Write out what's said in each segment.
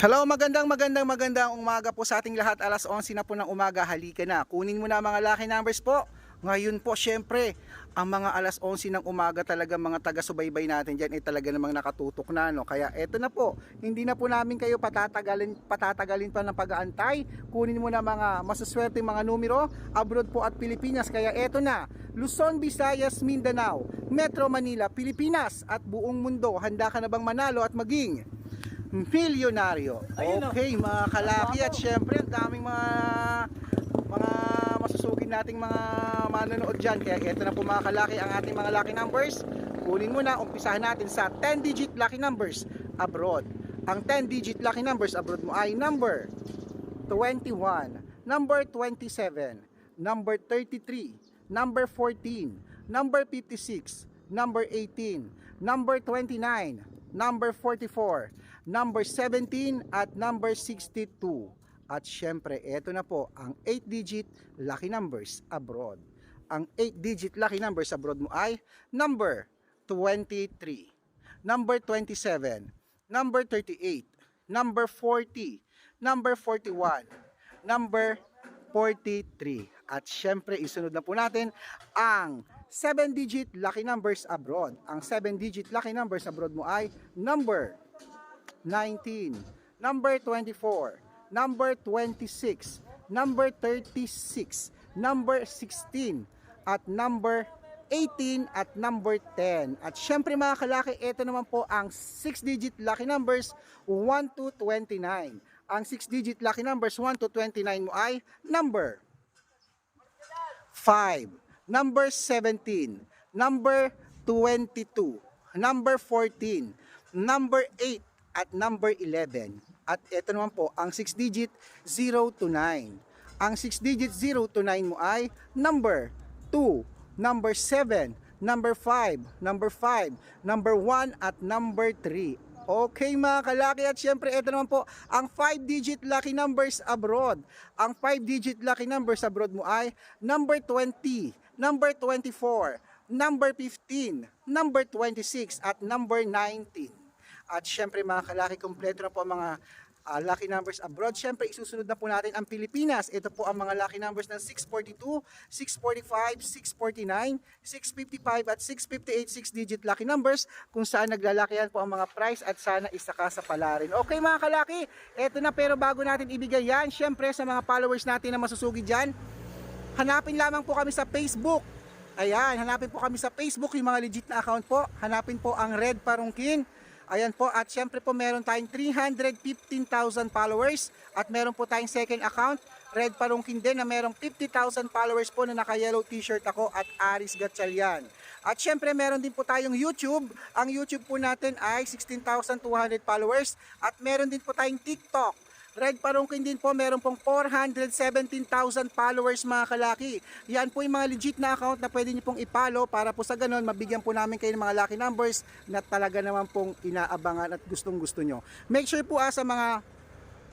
Hello, magandang magandang magandang umaga po sa ating lahat. Alas 11 na po ng umaga, halika na. Kunin mo na mga lucky numbers po. Ngayon po, syempre, ang mga alas 11 ng umaga talaga mga taga-subaybay natin dyan ay talaga namang nakatutok na. No? Kaya eto na po, hindi na po namin kayo patatagalin, patatagalin pa ng pag-aantay. Kunin mo na mga masuswerte mga numero, abroad po at Pilipinas. Kaya eto na, Luzon, Visayas, Mindanao, Metro Manila, Pilipinas at buong mundo. Handa ka na bang manalo at maging milyonaryo. Okay, mga kalaki at syempre ang daming mga mga masusugin nating mga manonood dyan. Kaya ito na po mga kalaki ang ating mga lucky numbers. Kunin mo na, umpisahan natin sa 10 digit lucky numbers abroad. Ang 10 digit lucky numbers abroad mo ay number 21, number 27, number 33, number 14, number 56, number 18, number 29, number 44, number 17 at number 62. At syempre, eto na po ang 8-digit lucky numbers abroad. Ang 8-digit lucky numbers abroad mo ay number 23, number 27, number 38, number 40, number 41, number 43. At syempre, isunod na po natin ang 7-digit lucky numbers abroad. Ang 7-digit lucky numbers abroad mo ay number 19, number 24, number 26, number 36, number 16, at number 18 at number 10. At syempre mga kalaki, ito naman po ang 6-digit lucky numbers 1 to 29. Ang 6-digit lucky numbers 1 to 29 mo ay number 5, number 17, number 22, number 14, number 8, at number 11. At ito naman po, ang 6 digit 0 to 9. Ang 6 digit 0 to 9 mo ay number 2, number 7, number 5, number 5, number 1 at number 3. Okay mga kalaki at syempre ito naman po ang 5 digit lucky numbers abroad. Ang 5 digit lucky numbers abroad mo ay number 20, number 24, number 15, number 26 at number 19. At syempre mga kalaki, kompleto na po ang mga ah, lucky numbers abroad. Syempre isusunod na po natin ang Pilipinas. Ito po ang mga lucky numbers ng 642, 645, 649, 655 at 658 6-digit lucky numbers kung saan naglalakihan po ang mga price at sana isa ka sa palarin. Okay mga kalaki, ito na pero bago natin ibigay yan, syempre sa mga followers natin na masusugi dyan, hanapin lamang po kami sa Facebook. Ayan, hanapin po kami sa Facebook, yung mga legit na account po. Hanapin po ang Red Parungkin. Ayan po, at syempre po meron tayong 315,000 followers at meron po tayong second account, Red Parungkin din na merong 50,000 followers po na naka-yellow t-shirt ako at Aris Gatchalian. At syempre meron din po tayong YouTube. Ang YouTube po natin ay 16,200 followers at meron din po tayong TikTok. Red Parungkin din po, meron pong 417,000 followers mga kalaki. Yan po yung mga legit na account na pwede nyo pong ipalo para po sa ganun, mabigyan po namin kayo ng mga lucky numbers na talaga naman pong inaabangan at gustong gusto nyo. Make sure po ah, sa mga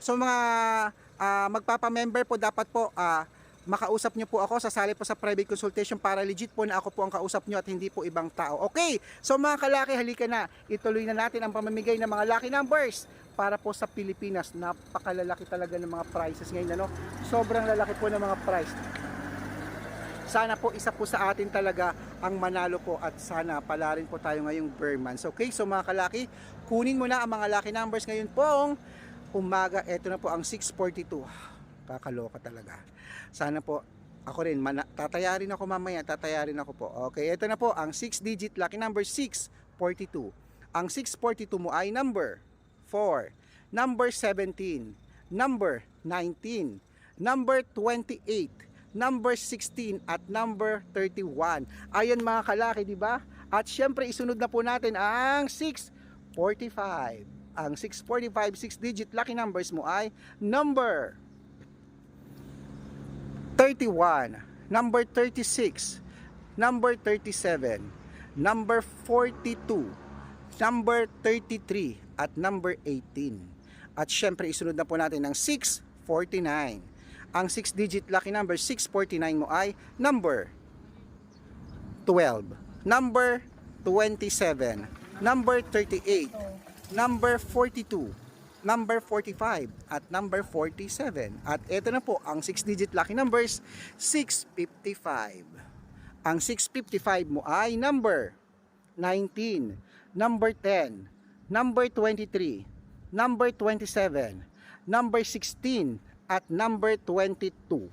sa mga ah, magpapa-member po dapat po ah, makausap nyo po ako, sasali po sa private consultation para legit po na ako po ang kausap nyo at hindi po ibang tao. Okay, so mga kalaki, halika na. Ituloy na natin ang pamamigay ng mga lucky numbers para po sa Pilipinas. Napakalalaki talaga ng mga prices ngayon. Ano? Sobrang lalaki po ng mga price. Sana po isa po sa atin talaga ang manalo po at sana pala rin po tayo ngayong Burmans. Okay, so mga kalaki, kunin mo na ang mga lucky numbers ngayon pong umaga. Ito na po ang 642. Kakaloka talaga. Sana po ako rin, mana- tatayarin ako mamaya, tatayarin ako po. Okay, ito na po ang 6-digit lucky number 642. Ang 642 mo ay number 4, number 17, number 19, number 28, number 16 at number 31. Ayan mga kalaki, di ba? At syempre isunod na po natin ang 645. Ang 645 6-digit lucky numbers mo ay number 31, number 36, number 37, number 42, number 33, at number 18. At syempre, isunod na po natin ang 649. Ang 6-digit lucky number 649 mo ay number 12, number 27, number 38, number 42, number 45 at number 47. At ito na po ang 6-digit lucky numbers, 655. Ang 655 mo ay number 19, number 10, number 23, number 27, number 16, at number 22.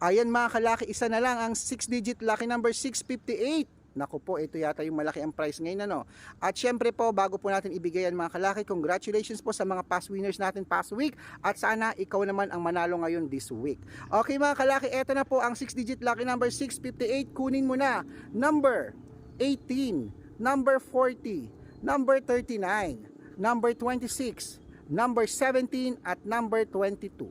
Ayan mga kalaki, isa na lang ang 6-digit lucky number 658. Naku po, ito yata yung malaki ang price ngayon ano. At syempre po, bago po natin ibigay yan mga kalaki, congratulations po sa mga past winners natin past week. At sana ikaw naman ang manalo ngayon this week. Okay mga kalaki, ito na po ang 6-digit lucky number 658. Kunin mo na. Number 18, number 40, number 39, number 26, number 17, at number 22.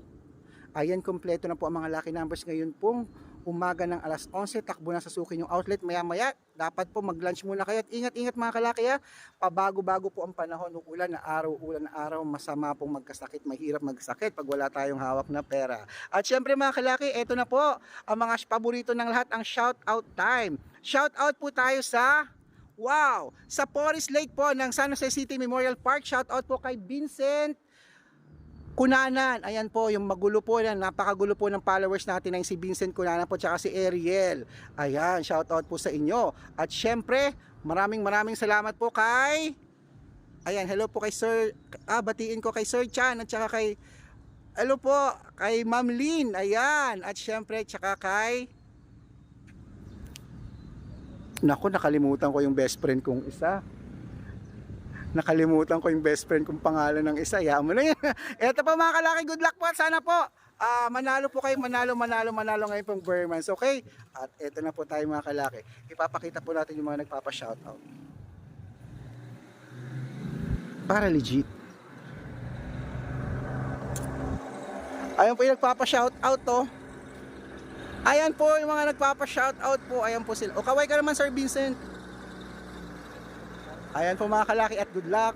Ayan, kompleto na po ang mga lucky numbers ngayon pong umaga ng alas 11. Takbo na sa suki yung outlet. Maya-maya, dapat po mag-lunch muna kayo. At ingat-ingat mga kalaki ha. Pabago-bago po ang panahon ng ulan na araw, ulan na araw. Masama pong magkasakit. Mahirap magkasakit pag wala tayong hawak na pera. At syempre mga kalaki, eto na po ang mga paborito ng lahat, ang shout out time. Shout out po tayo sa Wow! Sa Forest Lake po ng San Jose City Memorial Park, shout out po kay Vincent Kunanan, ayan po, yung magulo po yan, napakagulo po ng followers natin ng si Vincent Kunanan po, tsaka si Ariel. Ayan, shout out po sa inyo. At syempre, maraming maraming salamat po kay, ayan, hello po kay Sir, ah, batiin ko kay Sir Chan, at tsaka kay, hello po, kay Ma'am Lynn, ayan, at syempre, tsaka kay, Naku, nakalimutan ko yung best friend kong isa nakalimutan ko yung best friend kong pangalan ng isa. Mo na yan. Eto po mga kalaki, good luck po. Sana po, ah, manalo po kayo, manalo, manalo, manalo ngayon pong Burmans. Okay? At eto na po tayo mga kalaki. Ipapakita po natin yung mga nagpapa-shoutout. Para legit. Ayan po yung nagpapa-shoutout to. Ayan po yung mga nagpapa-shoutout po. Ayan po sila. O kaway ka naman Sir Vincent. Ayan po mga kalaki at good luck.